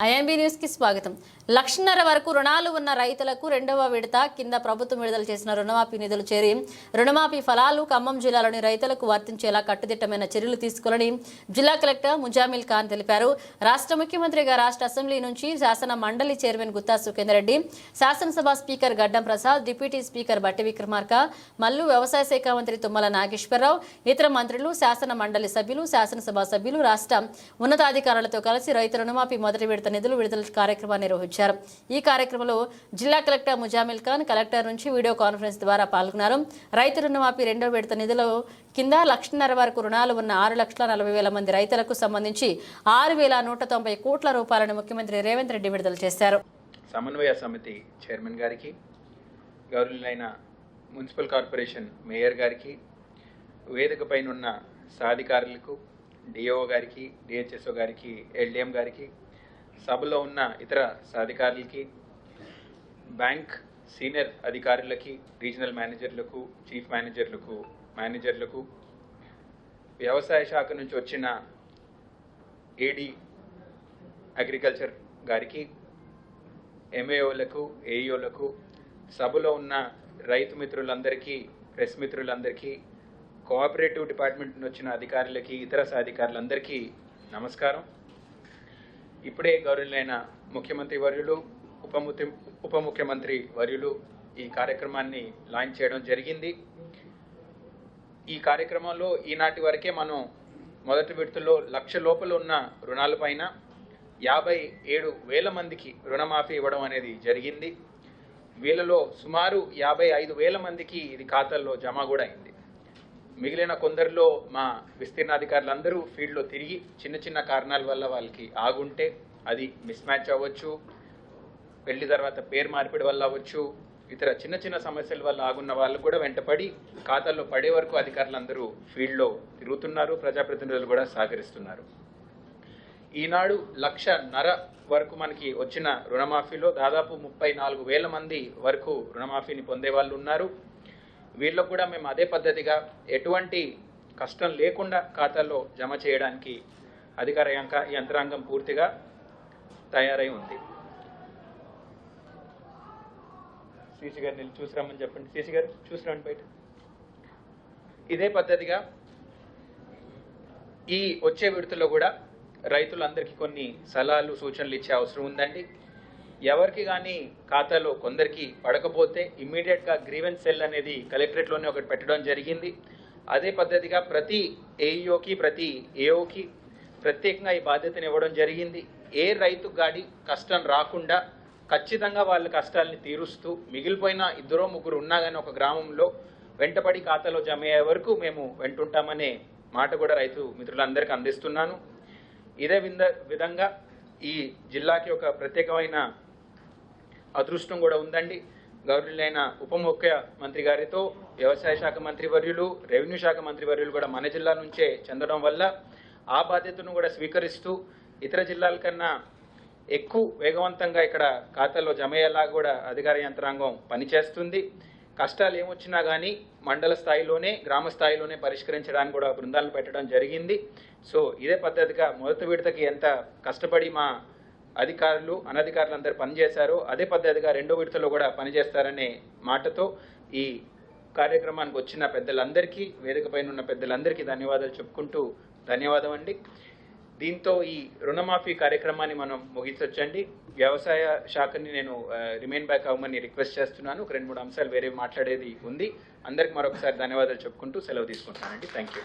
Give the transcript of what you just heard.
ఐఎంబీ న్యూస్కి స్వాగతం. లక్షన్నర వరకు రుణాలు ఉన్న రైతులకు రెండవ విడత కింద ప్రభుత్వం విడుదల చేసిన రుణమాఫీ నిధులు చేరి రుణమాఫీ ఫలాలు ఖమ్మం జిల్లాలోని రైతులకు వర్తించేలా కట్టుదిట్టమైన చర్యలు తీసుకోవాలని జిల్లా కలెక్టర్ ముజామిల్ ఖాన్ తెలిపారు. రాష్ట్ర ముఖ్యమంత్రిగా రాష్ట్ర అసెంబ్లీ నుంచి శాసన మండలి చైర్మన్ గుత్తా సుఖేందర్ రెడ్డి శాసనసభ స్పీకర్ గడ్డం ప్రసాద్ డిప్యూటీ స్పీకర్ బట్టి విక్రమార్క మల్లు వ్యవసాయ శాఖ మంత్రి తుమ్మల నాగేశ్వరరావు ఇతర మంత్రులు శాసన మండలి సభ్యులు శాసనసభ సభ్యులు రాష్ట్ర ఉన్నతాధికారులతో కలిసి రైతు రుణమాఫీ మొదటి విడత నిధులు విడుదల కార్యక్రమాన్ని నిర్వహించారు. ఈ కార్యక్రమంలో జిల్లా కలెక్టర్ ముజామిల్ ఖాన్ కలెక్టర్ నుంచి వీడియో కాన్ఫరెన్స్ ద్వారా పాల్గొన్నారు. రైతు రుణమాఫీ రెండో విడత నిధులు కింద లక్షన్నర వరకు రుణాలు ఉన్న ఆరు లక్షల నలభై వేల మంది రైతులకు సంబంధించి ఆరు వేల నూట తొంభై కోట్ల రూపాయలను ముఖ్యమంత్రి రేవంత్ రెడ్డి విడుదల చేశారు. సమన్వయ సమితి చైర్మన్ గారికి గౌరవులైన మున్సిపల్ కార్పొరేషన్ మేయర్ గారికి వేదిక పైన ఉన్న సాధికారులకు డిఓ గారికి డిహెచ్ఎస్ఓ గారికి ఎల్డిఎం గారికి సభలో ఉన్న ఇతర సాధికారులకి బ్యాంక్ సీనియర్ అధికారులకి రీజనల్ మేనేజర్లకు చీఫ్ మేనేజర్లకు మేనేజర్లకు వ్యవసాయ శాఖ నుంచి వచ్చిన ఏడి అగ్రికల్చర్ గారికి ఎంఏఓలకు ఏఈఓలకు సభలో ఉన్న రైతు మిత్రులందరికీ ప్రెస్ మిత్రులందరికీ కోఆపరేటివ్ డిపార్ట్మెంట్ నుంచి వచ్చిన అధికారులకి ఇతర సాధికారులందరికీ నమస్కారం. ఇప్పుడే గౌరవులైన ముఖ్యమంత్రి వర్యులు ఉప ఉప ముఖ్యమంత్రి వర్యులు ఈ కార్యక్రమాన్ని లాంచ్ చేయడం జరిగింది. ఈ కార్యక్రమంలో ఈనాటి వరకే మనం మొదటి విడతలో లక్ష లోపల ఉన్న రుణాలపైన యాభై ఏడు వేల మందికి రుణమాఫీ ఇవ్వడం అనేది జరిగింది. వీళ్ళలో సుమారు యాభై ఐదు వేల మందికి ఇది ఖాతాల్లో జమ కూడా అయింది. మిగిలిన కొందరిలో మా విస్తీర్ణాధికారులందరూ ఫీల్డ్లో తిరిగి చిన్న చిన్న కారణాల వల్ల వాళ్ళకి ఆగుంటే అది మిస్ మ్యాచ్ అవ్వచ్చు. పెళ్ళి తర్వాత పేరు మార్పిడి వల్ల అవ్వచ్చు. ఇతర చిన్న చిన్న సమస్యల వల్ల ఆగున్న వాళ్ళు కూడా వెంటపడి ఖాతాల్లో పడే వరకు అధికారులందరూ ఫీల్డ్లో తిరుగుతున్నారు. ప్రజాప్రతినిధులు కూడా సహకరిస్తున్నారు. ఈనాడు లక్ష నర వరకు మనకి వచ్చిన రుణమాఫీలో దాదాపు ముప్పై నాలుగు వేల మంది వరకు రుణమాఫీని పొందే వాళ్ళు ఉన్నారు. వీళ్ళకు కూడా మేము అదే పద్ధతిగా ఎటువంటి కష్టం లేకుండా ఖాతాల్లో జమ చేయడానికి అధికార యంత్రాంగం పూర్తిగా తయారై ఉంది. సీసీ గారు నేను చూసిరమ్మని చెప్పండి. సీసీ గారు చూసిరండి బయట. ఇదే పద్ధతిగా ఈ వచ్చే విడతలో కూడా రైతులందరికీ కొన్ని సలహాలు సూచనలు ఇచ్చే అవసరం ఉందండి. ఎవరికి కానీ ఖాతాలో కొందరికి పడకపోతే ఇమ్మీడియట్గా గ్రీవెన్స్ సెల్ అనేది కలెక్టరేట్లోనే ఒకటి పెట్టడం జరిగింది. అదే పద్ధతిగా ప్రతి ఏఈఓకి ప్రతి ఏఓకి ప్రత్యేకంగా ఈ బాధ్యతను ఇవ్వడం జరిగింది. ఏ రైతు గాడి కష్టం రాకుండా ఖచ్చితంగా వాళ్ళ కష్టాలని తీరుస్తూ మిగిలిపోయిన ఇద్దరో ముగ్గురు ఉన్నా కానీ ఒక గ్రామంలో వెంటపడి ఖాతాలో జమ అయ్యే వరకు మేము వెంటుంటామనే మాట కూడా రైతు మిత్రులందరికీ అందిస్తున్నాను. ఇదే విధంగా ఈ జిల్లాకి ఒక ప్రత్యేకమైన అదృష్టం కూడా ఉందండి. గౌరవులైన ఉప ముఖ్యమంత్రి గారితో వ్యవసాయ శాఖ మంత్రి వర్యులు రెవెన్యూ శాఖ మంత్రి వర్యులు కూడా మన జిల్లా నుంచే చెందడం వల్ల ఆ బాధ్యతను కూడా స్వీకరిస్తూ ఇతర జిల్లాల కన్నా ఎక్కువ వేగవంతంగా ఇక్కడ ఖాతాలో జమ అయ్యేలా కూడా అధికార యంత్రాంగం పనిచేస్తుంది. కష్టాలు ఏమొచ్చినా కానీ మండల స్థాయిలోనే గ్రామ స్థాయిలోనే పరిష్కరించడానికి కూడా బృందాలను పెట్టడం జరిగింది. సో ఇదే పద్ధతిగా మొదటి విడతకి ఎంత కష్టపడి మా అధికారులు అనధికారులు అందరూ పనిచేశారో. అదే పద్ధతిగా రెండో విడతలో కూడా పనిచేస్తారనే మాటతో ఈ కార్యక్రమానికి వచ్చిన పెద్దలందరికీ వేదిక పైన ఉన్న పెద్దలందరికీ ధన్యవాదాలు చెప్పుకుంటూ ధన్యవాదం అండి దీంతో ఈ రుణమాఫీ కార్యక్రమాన్ని మనం ముగించవచ్చండి వ్యవసాయ శాఖని నేను రిమైన్ బ్యాక్ అవ్వమని రిక్వెస్ట్ చేస్తున్నాను. ఒక రెండు మూడు అంశాలు వేరే మాట్లాడేది ఉంది. అందరికి మరొకసారి ధన్యవాదాలు చెప్పుకుంటూ సెలవు తీసుకుంటున్నానండి. Thank you